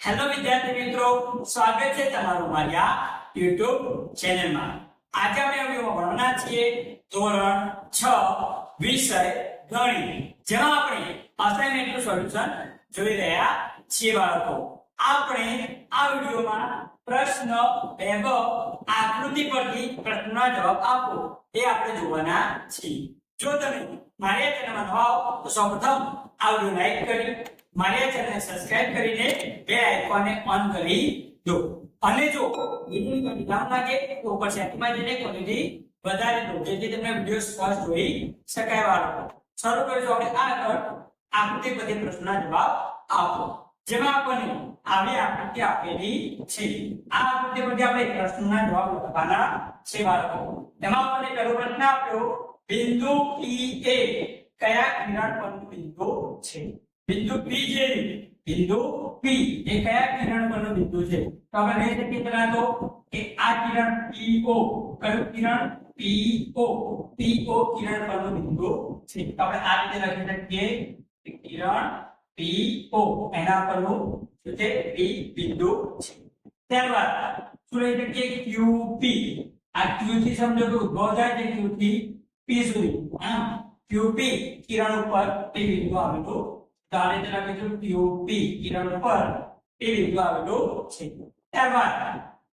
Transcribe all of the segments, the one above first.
Hello વિદ્યાર્થી મિત્રો, સ્વાગત છે તમારું મારી આ YouTube ચેનલમાં. આજે આપણે હવે ભણવાના છીએ ધોરણ 6 વિષય ગણિત. જેમાં આપણે અસાઇનમેન્ટનું સોલ્યુશન જોઈ રહ્યા છીએ બાળકો. આપણે આ વિડિયોમાં પ્રશ્ન બેગ આકૃતિ પરથી પ્રશ્નનો જવાબ આપો. એ આપણે જોવાના છીએ. જો તમે મારી ચેનલમાં નવા તો સૌપ્રથમ આ વિડિયો લાઈક કરી મારી ચેનલ સબસ્ક્રાઇબ કરીને બે આઇકોનને ઓન કરી દો. અને જો વિડિયો કામ લાગે તો ઉપર સેટિંગમાં જઈને ક્વોલિટી વધારી દો, જેથી તમને વિડિયો સ્પષ્ટ જોઈ શકાય વાળો. શરૂ કરજો આપણે આગળ. આકૃતિ બધી પ્રશ્નના જવાબ આપો. જેમાં આપણને આવી આકૃતિ આપેલી છે. આ આકૃતિ પરથી આપણે પ્રશ્નના જવાબ લખવાના છે બાળકો. એમાં આપણને પહેલો પ્રશ્ન આપ્યો, બિંદુ P એ કયા કિરણ પરનું બિંદુ છે? બિંદુ P છે બિંદુ P, એ કયા કિરણ પરનો બિંદુ છે? તો આપણે લઈ શકીએ પહેલા તો કે આ કિરણ PO કયું કિરણ? PO PO કિરણ પરનો બિંદુ છે. તો આપણે આ રીતે લખી શકીએ કિરણ PO એના પરનું શું છે? P બિંદુ છે. ત્યારબાદ શું લઈ શકીએ? QP આ Q થી સમજો કે ઉદ્ભવ થાય છે. Q થી P સુધી. આમ QP કિરણ ઉપર P બિંદુ આવેલું તો આ રીતે લખીશું કિરણ પર P બિંદુ આવેલો છે. ત્યારબાદ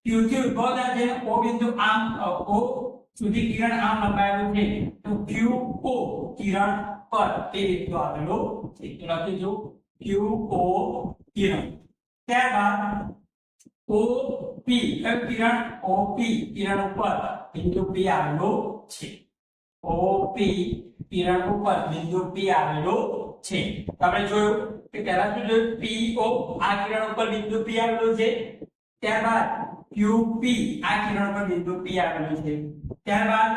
Q થી ઉદ્ભવ થાય છે ઓ બિંદુ આમ ઓ સુધી કિરણ આમ લંબાયેલું છે, તો QO કિરણ પર તે બિંદુ આવેલો છે. તો લખીશું ઓ કિરણ. ત્યારબાદ પી કયું કિરણ પી કિરણ ઉપર બિંદુ પી આવેલો છે. ઓ પી કિરણ ઉપર બિંદુ પી આવેલું છે. તો આપણે જોયું કે પહેલા શું જોયું? PO આ કિરણ ઉપર બિંદુ P આવેલું છે. ત્યારબાદ QP આ કિરણ પર બિંદુ P આવેલું છે. ત્યારબાદ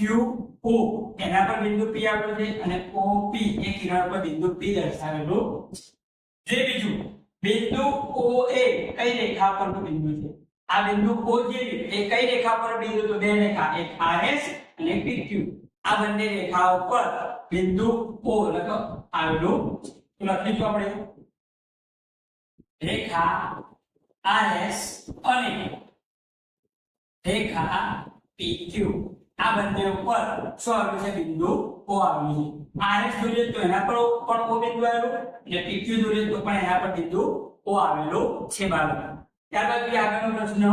QO એના પર બિંદુ P આવેલું છે અને OP એ કિરણ પર બિંદુ P દર્શાવેલું છે. જે બીજું. બિંદુ OA કઈ રેખા પરનું બિંદુ છે? આ બિંદુ O જે એ કઈ રેખા પર બિંદુ તો બે રેખા, એક RS અને PQ આ બંને રેખાઓ પર બિંદુ O લખો. આવેલું. લખી તો આપણે રેખા RS અને રેખા PQ આ બંને ઉપર શું આવેલું છે? બિંદુ O આવેલું છે. RS દોરીએ તો એના પર પણ O બિંદુ આવેલું અને PQ દોરીએ તો પણ એના પર બિંદુ O આવેલું છે બાળકો ત્યારબાદ જોઈએ આગળનો પ્રશ્ન.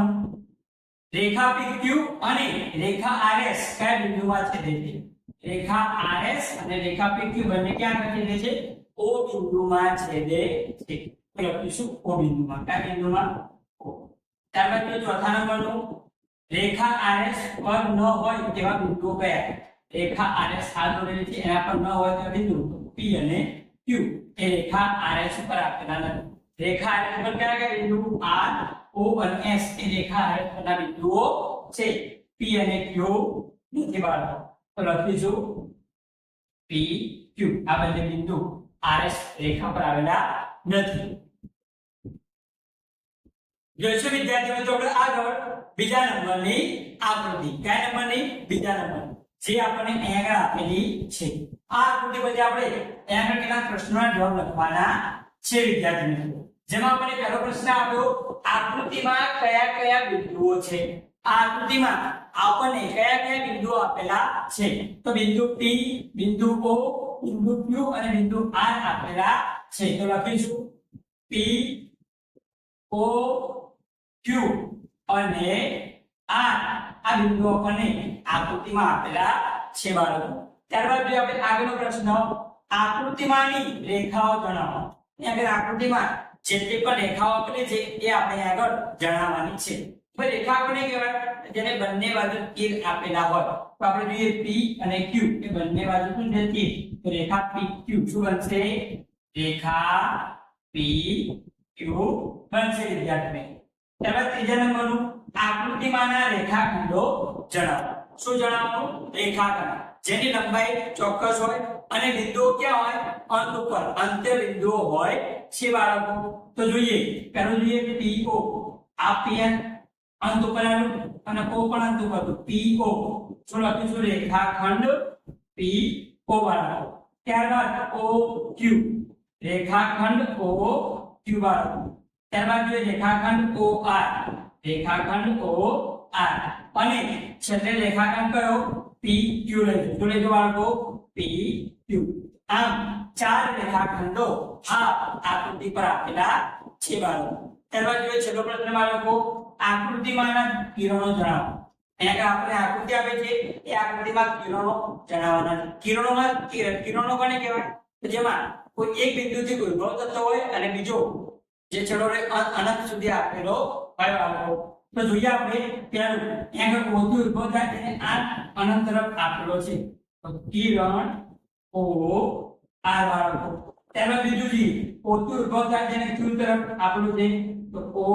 રેખા PQ અને રેખા RS કયા બિંદુમાં છે? રેખા RS અને રેખા PQ બંને ક્યાં છેદે છે? O બિંદુમાં છેદે છે. તો લખીશું O બિંદુમાં. કયા બિંદુમાં? ત્યારબાદ જોઈએ ચોથા નંબરનું. રેખા RS પર ન હોય તેવા બિંદુઓ કયા? રેખા RS આ દોરેલી છે, એના પર ન હોય તેવા બિંદુ P અને Q એ રેખા RS ઉપર આપેલા નથી. રેખા RS પર કયા કયા બિંદુ? R O અને S એ રેખા RS પરના બિંદુઓ છે. P અને Q નથી બાળકો. તો લખીશું પી ક્યુ આ બંને બિંદુ આરએસ રેખા પર આવેલા નથી. જોઈશું વિદ્યાર્થી મિત્રો આગળ બીજા નંબરની આકૃતિ. કયા નંબરની? બીજા નંબર જે આપણને અહીંયા આપેલી છે. આ આકૃતિ પછી આપણે અહીંયા કેટલાક પ્રશ્નોના જવાબ લખવાના છે વિદ્યાર્થી મિત્રો. જેમાં આપણે પહેલો પ્રશ્ન આપ્યો, આકૃતિમાં કયા કયા બિંદુઓ છે? આકૃતિમાં આપણને કયા કયા બિંદુઓ આપેલા છે? તો બિંદુ P, બિંદુ O, બિંદુ Q અને બિંદુ R આપેલા છે. તો લખીશું. P, O, Q અને R આ બિંદુઓ આપણને આકૃતિમાં આપેલા છે બાળકો. ત્યારબાદ જો આપણે આગળનો પ્રશ્ન. આકૃતિમાંની રેખાઓ જણાવો. આગળ આકૃતિમાં જેટલી પણ રેખાઓ આપેલી છે એ આપણે આગળ જણાવવાની છે. ભાઈ રેખા કોને કહેવાય? જેને બંને બાજુ તીર આપેલા હોય. તો આપણે જોઈએ P અને Q. એ બંને બાજુ શું છે? તીર. તો રેખા PQ શું બનશે? રેખા PQ બનશે વિદ્યાર્થી ત્યારબાદ ત્રીજા નંબરનું આકૃતિમાંના રેખાખંડો જણાવો. શું જણાવવાનું રેખાખંડ. જેની લંબાઈ ચોક્કસ હોય અને બિંદુઓ ક્યાં હોય? અંત ઉપર. અંત્ય બિંદુઓ હોય છે બાળકો. તો જોઈએ. પહેલું જોઈએ PO આ PN અંત ઉપર આવ્યું અને O પણ અંત ઉપર તો PO શું લખીશું રેખાખંડ PO બરાબર ત્યારબાદ OQ રેખાખંડ OQ બરાબર ત્યારબાદ જોઈએ રેખાખંડ OR રેખાખંડ OR અને છેલ્લે રેખાખંડ કયો? PQ લઈ શું લેજો બાળકો PQ આમ ચાર રેખાખંડો આ આકૃતિ પર આપેલા છે બાળકો ત્યારબાદ જોઈએ છેલ્લો પ્રશ્ન બાળકો આકૃતિમાંના કિરણો જણાવો. અહીંયા આપણે આકૃતિ આપે છે, એ આકૃતિમાં કિરણો જણાવવાના છે. કિરણોમાં કિર- કિરણો કોને કહેવાય? તો જેમાં કોઈ એક બિંદુથી ઉદ્ભવ થતો હોય અને બીજો જે છેડો અનંત સુધી આપેલો હોય બાળકો તો જોઈએ આપણે પહેલું અહીંયા આગળ ઓથી ઉદ્ભવ થાય તેને આ અનંત તરફ આપેલો છે. કિરણ ઓ આ બાળકો. ત્યારબાદ બીજું જી ઓથી ઉદ્ભવ થાય ક્યુ તરફ આપેલું છે, તો ઓ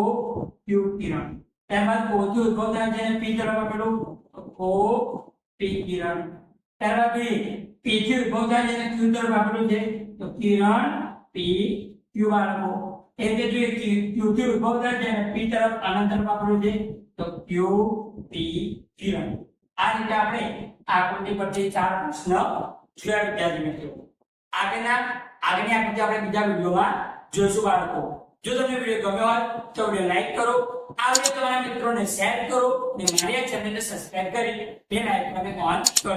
ક્યુ કિરણ. ત્યારબાદ ઓથી ઉદ્ભવ થાય પી તરફ આપેલું, તો ઓ પી કિરણ. ત્યારબાદ પી થી ઉદ્ભવ થાય ક્યુ તરફ આપેલું છે, તો કિરણ પી ક્યુ બાળકો. એ રીતે જોઈએ ક્યુ થી ઉદ્ભવ થાય છે પી તરફ આનંદ તરફ છે, તો ક્યુ પી કિરણ. આ રીતે આપણે આકૃતિ પરથી ચાર પ્રશ્ન જોયા, વિદ્યાર્થી મિત્રો. આગળના આગળની આકૃતિ આપણે બીજા વિડીયોમાં જોઈશું બાળકો. જો તમને વીડિયો ગમ્યો હોય તો વીડિયો લાઈક કરો, આ વીડિયો તમારા મિત્રોને શેર કરો અને મારી આ ચેનલને સબસ્ક્રાઇબ કરી બેલ આઇકનને ઓન કરો.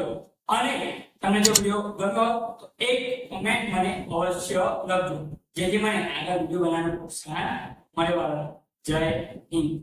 અને તમને જો વીડિયો ગમ્યો તો એક કમેન્ટ મને અવશ્ય લખજો. જેથી મને આગળ વીડિયો બનાવવાનું પ્રોત્સાહન મળે જય હિન્દ.